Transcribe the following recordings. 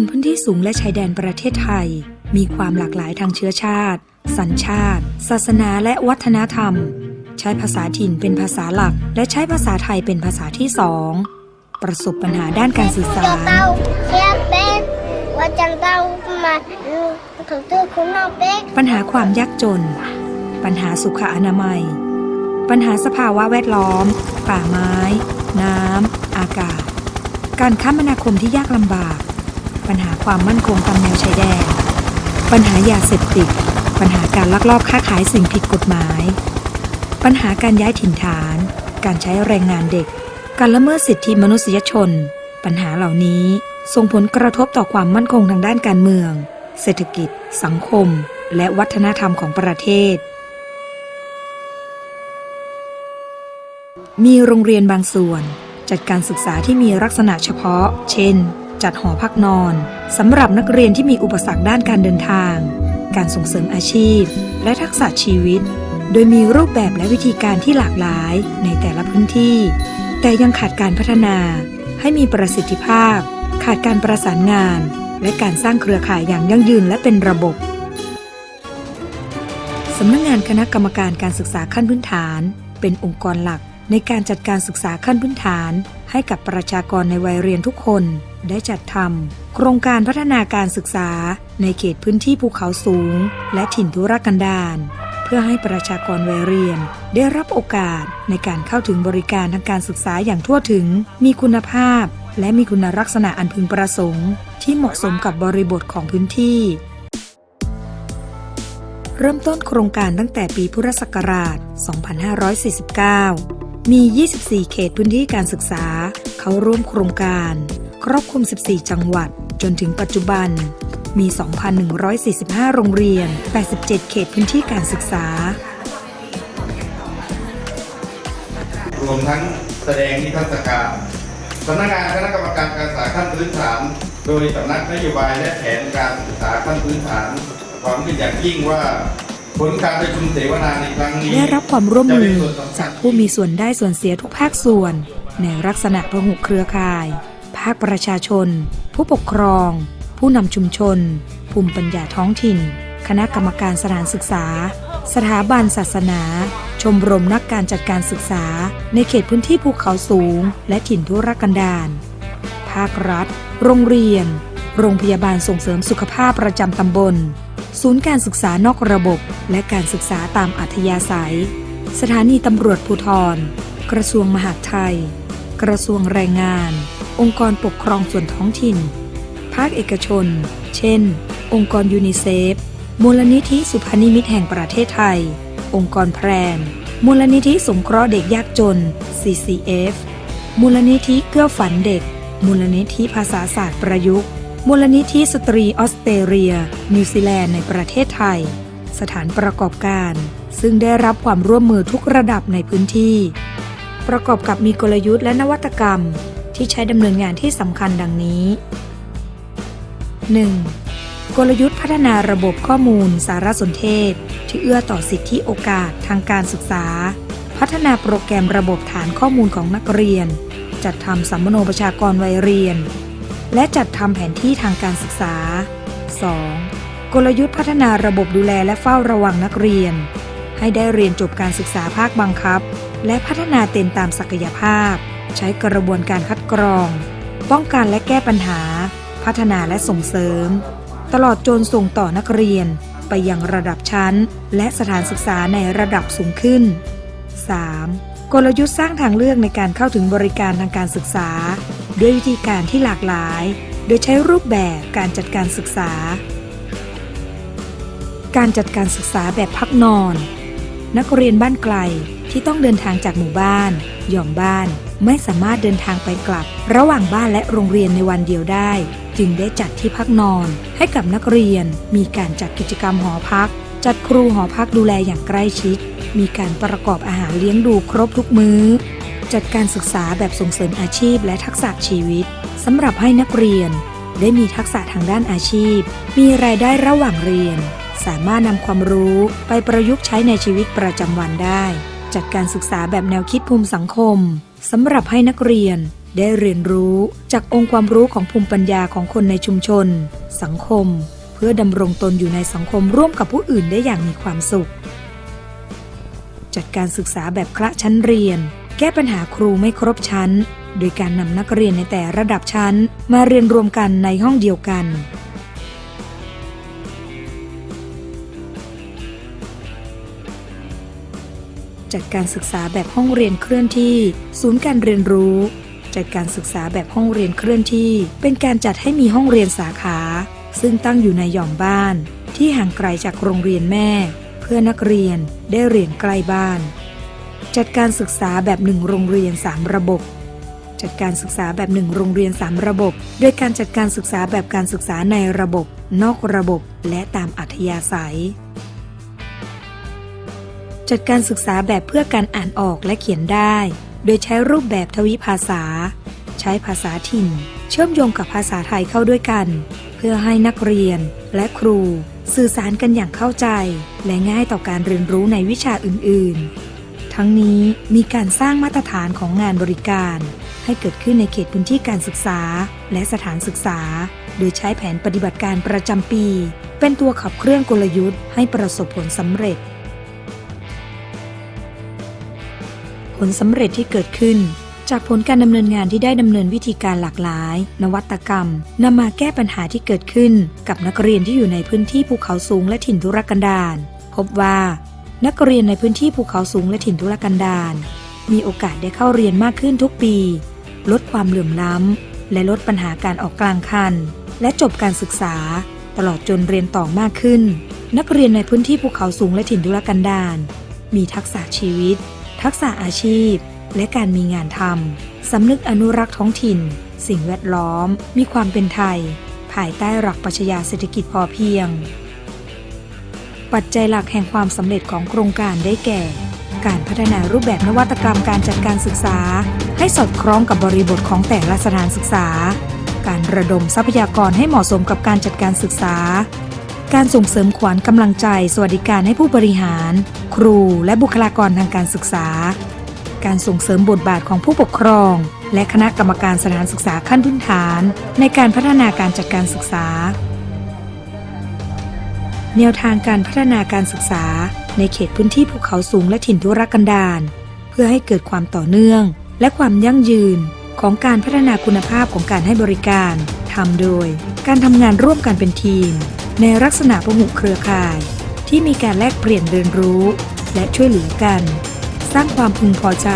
นพื้นที่สูงและชายแดนประเทศไทย มีความหลากหลายทางเชื้อชาติ สัญชาติ ศาสนาและวัฒนธรรม ใช้ภาษาถิ่นเป็นภาษาหลัก และใช้ภาษาไทยเป็นภาษาที่สองประสบปัญหาด้านการสื่อสาร cho tao xe bên và chẳng tao mà ừ, thực tư cũng nào biết ปัญหาความยากจน ปัญหาสุขอนามัย ปัญหาสภาวะแวดล้อม ป่าไม้ น้ำ อากาศ การคมนาคมที่ยากลำบาก ปัญหาความมั่นคงตามแนวชายแดน ปัญหายาเสพติด ปัญหาการลักลอบค้าขายสิ่งผิดกฎหมาย ปัญหาการย้ายถิ่นฐาน การใช้แรงงานเด็ก การละเมิดสิทธิมนุษยชน ปัญหาเหล่านี้ส่งผลกระทบต่อความมั่นคงทางด้านการเมือง เศรษฐกิจ สังคม และวัฒนธรรมของประเทศ มีโรงเรียนบางส่วน จัดการศึกษาที่มีลักษณะเฉพาะ เช่น จัดหอพักนอนสำหรับนักเรียนที่มีอุปสรรคด้านการเดินทาง การส่งเสริมอาชีพ และทักษะชีวิต โดยมีรูปแบบและวิธีการที่หลากหลายในแต่ละพื้นที่ แต่ยังขาดการพัฒนา ให้มีประสิทธิภาพ ขาดการประสานงาน และการสร้างเครือข่ายอย่างยั่งยืนและเป็นระบบสำนักงงานคณะกรรมการการศึกษาขั้นพื้นฐาน เป็นองค์กรหลักในการจัดการศึกษาขั้นพื้นฐาน ให้กับประชากรในวัยเรียนทุกคน ได้จัดทำโครงการพัฒนาการศึกษาในเขตพื้นที่ภูเขาสูง และถิ่นทุรกันดารเพื่อให้ประชากรวัยเรียน ได้รับโอกาสในการเข้าถึงบริการทางการศึกษาอย่างทั่วถึง มีคุณภาพ และมีคุณลักษณะอันพึงประสงค์ ที่เหมาะสมกับบริบทของพื้นที่ เริ่มต้นโครงการตั้งแต่ปีพุทธศักราช 2549 มี 24 เขตพื้นที่การศึกษา เข้าร่วมโครงการ ครอบคลุม 14 จังหวัด จนถึงปัจจุบัน มี 2,145 โรงเรียน 87 เขตพื้นที่การศึกษารวมทั้งแสดงนิทรรศการสำนักงานคณะกรรมการการศึกษาขั้นพื้นฐาน โดยสำนักนโยบายและแผนการศึกษาขั้นพื้นฐานหวังเป็นอย่างยิ่งว่า ผลการประชุมเสวนาในครั้งนี้ได้รับความร่วมมือจะเป็นส่วนสำคัญจากผู้มีส่วนได้ส่วนเสียทุกภาคส่วน ในลักษณะพหุเครือข่าย ภาคประชาชน ผู้ปกครอง ผู้นำชุมชน ภูมิปัญญาท้องถิ่น คณะกรรมการสถานศึกษา สถาบันศาสนา ชมรมนักการจัดการศึกษา ในเขตพื้นที่ภูเขาสูง และถิ่นทุรกันดารภาครัฐ โรงเรียน โรงพยาบาลส่งเสริมสุขภาพประจำตำบล ศูนย์การศึกษานอกระบบ และการศึกษาตามอัธยาศัย สถานีตำรวจภูธรกระทรวงมหาดไทย กระทรวงแรงงาน องค์กรปกครองส่วนท้องถิ่น ภาคเอกชน เช่น องค์กรยูนิเซฟ มูลนิธิสุพนิมิตแห่งประเทศไทย องค์กรแพรนมูลนิธิสงเคราะห์เด็กยากจน CCF มูลนิธิเกื้อฝันเด็ก มูลนิธิภาษาศาสตร์ประยุกต์ มูลนิธิสตรีออสเตรเลีย นิวซีแลนด์ในประเทศไทย สถานประกอบการ ซึ่งได้รับความร่วมมือทุกระดับในพื้นที่ ประกอบกับมีกลยุทธ์และนวัตกรรมที่ใช้ดำเนินงานที่สำคัญดังนี้ 1. กลยุทธ์พัฒนาระบบข้อมูลสารสนเทศ ที่เอื้อต่อสิทธิโอกาสทางการศึกษา พัฒนาโปรแกรมระบบฐานข้อมูลของนักเรียน จัดทำสัมมโนประชากรวัยเรียน และจัดทำแผนที่ทางการศึกษา 2. กลยุทธ์พัฒนาระบบดูแลและเฝ้าระวังนักเรียน ให้ได้เรียนจบการศึกษาภาคบังคับ และพัฒนาเต็มตามศักยภาพ ใช้กระบวนการคัดกรอง ป้องกันและแก้ปัญหา พัฒนาและส่งเสริม ตลอดจนส่งต่อนักเรียน ไปยังระดับชั้น และสถานศึกษาในระดับสูงขึ้น 3. กลยุทธ์สร้างทางเลือกในการเข้าถึงบริการทางการศึกษา ด้วยวิธีการที่หลากหลาย โดยใช้รูปแบบการจัดการศึกษา การจัดการศึกษาแบบพักนอน นักเรียนบ้านไกลที่ต้องเดินทางจากหมู่บ้านหย่อมบ้าน ไม่สามารถเดินทางไปกลับ ระหว่างบ้านและโรงเรียนในวันเดียวได้ จึงได้จัดที่พักนอน ให้กับนักเรียน มีการจัดกิจกรรมหอพัก จัดครูหอพักดูแลอย่างใกล้ชิด มีการประกอบอาหารเลี้ยงดูครบทุกมื้อ จัดการศึกษาแบบส่งเสริมอาชีพและทักษะชีวิตสำหรับให้นักเรียน ได้มีทักษะทางด้านอาชีพ มีรายได้ระหว่างเรียน สามารถนำความรู้ไปประยุกต์ใช้ในชีวิตประจำวันได้ จัดการศึกษาแบบแนวคิดภูมิสังคมสำหรับให้นักเรียนได้เรียนรู้จากองค์ความรู้ของภูมิปัญญาของคนในชุมชน สังคม เพื่อดำรงตนอยู่ในสังคมร่วมกับผู้อื่นได้อย่างมีความสุข จัดการศึกษาแบบคละชั้นเรียน แก้ปัญหาครูไม่ครบชั้น โดยการนำนักเรียนในแต่ระดับชั้น มาเรียนรวมกันในห้องเดียวกัน จัดการศึกษาแบบห้องเรียนเคลื่อนที่ ศูนย์การเรียนรู้ จัดการศึกษาแบบห้องเรียนเคลื่อนที่ เป็นการจัดให้มีห้องเรียนสาขา ซึ่งตั้งอยู่ในหย่อมบ้าน ที่ห่างไกลจากโรงเรียนแม่ เพื่อนักเรียนได้เรียนใกล้บ้าน จัดการศึกษาแบบหนึ่งโรงเรียน 3 ระบบ จัดการศึกษาแบบหนึ่งโรงเรียน 3 ระบบ โดยการจัดการศึกษาแบบการศึกษาในระบบ นอกระบบ และตามอัธยาศัย จัดการศึกษาแบบเพื่อการอ่านออกและเขียนได้ โดยใช้รูปแบบทวิภาษา ใช้ภาษาถิ่น เชื่อมโยงกับภาษาไทยเข้าด้วยกัน เพื่อให้นักเรียนและครู สื่อสารกันอย่างเข้าใจ และง่ายต่อการเรียนรู้ในวิชาอื่น ๆ ทั้งนี้มีการสร้างมาตรฐานของงานบริการ ให้เกิดขึ้นในเขตพื้นที่การศึกษา และสถานศึกษา โดยใช้แผนปฏิบัติการประจำปี เป็นตัวขับเคลื่อนกลยุทธ์ให้ประสบผลสำเร็จ ผลสำเร็จที่เกิดขึ้น จากผลการดำเนินงานที่ได้ดำเนินวิธีการหลากหลาย นวัตกรรมนำมาแก้ปัญหาที่เกิดขึ้น กับนักเรียนที่อยู่ในพื้นที่ภูเขาสูงและถิ่นทุรกันดารพบว่า นักเรียนในพื้นที่ภูเขาสูงและถิ่นทุรกันดารมีโอกาสได้เข้าเรียนมากขึ้นทุกปี ลดความเหลื่อมล้ำ และลดปัญหาการออกกลางคัน และจบการศึกษา ตลอดจนเรียนต่อมากขึ้น นักเรียนในพื้นที่ภูเขาสูงและถิ่นทุรกันดารมีทักษะชีวิต ทักษะอาชีพ และการมีงานทำสำนึกอนุรักษ์ท้องถิ่น สิ่งแวดล้อม มีความเป็นไทย ภายใต้หลักปรัชญาเศรษฐกิจพอเพียง ปัจจัยหลักแห่งความสำเร็จของโครงการได้แก่ การพัฒนารูปแบบนวัตกรรมการจัดการศึกษา ให้สอดคล้องกับบริบทของแต่ละสถานศึกษา การระดมทรัพยากรให้เหมาะสมกับการจัดการศึกษา การส่งเสริมขวัญกำลังใจ สวัสดิการให้ผู้บริหาร ครูและบุคลากรทางการศึกษา การส่งเสริมบทบาทของผู้ปกครอง และคณะกรรมการสถานศึกษาขั้นพื้นฐาน ในการพัฒนาการจัดการศึกษา แนวทางการพัฒนาการศึกษา ในเขตพื้นที่ภูเขาสูงและถิ่นทุรกันดารเพื่อให้เกิดความต่อเนื่อง และความยั่งยืนของการพัฒนาคุณภาพของการให้บริการทำโดย การทำงานร่วมกันเป็นทีม ในลักษณะพหุเครือข่าย ที่มีการแลกเปลี่ยนเรียนรู้ และช่วยเหลือกัน สร้างความพึงพอใจ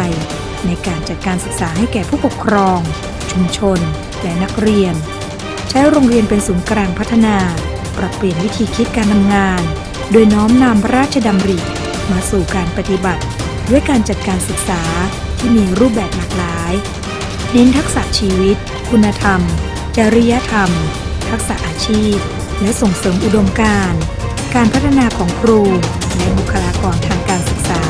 ในการจัดการศึกษาให้แก่ผู้ปกครอง ชุมชน และนักเรียน ใช้โรงเรียนเป็นศูนย์กลางพัฒนา ปรับเปลี่ยนวิธีคิดการทำงาน โดยน้อมนำราชดำริมาสู่การปฏิบัติ ด้วยการจัดการศึกษาที่มีรูปแบบหลากหลาย เน้นทักษะชีวิต คุณธรรม จริยธรรม ทักษะอาชีพ และส่งเสริมอุดมการณ์ การพัฒนาของครูและบุคลากรทางการศึกษา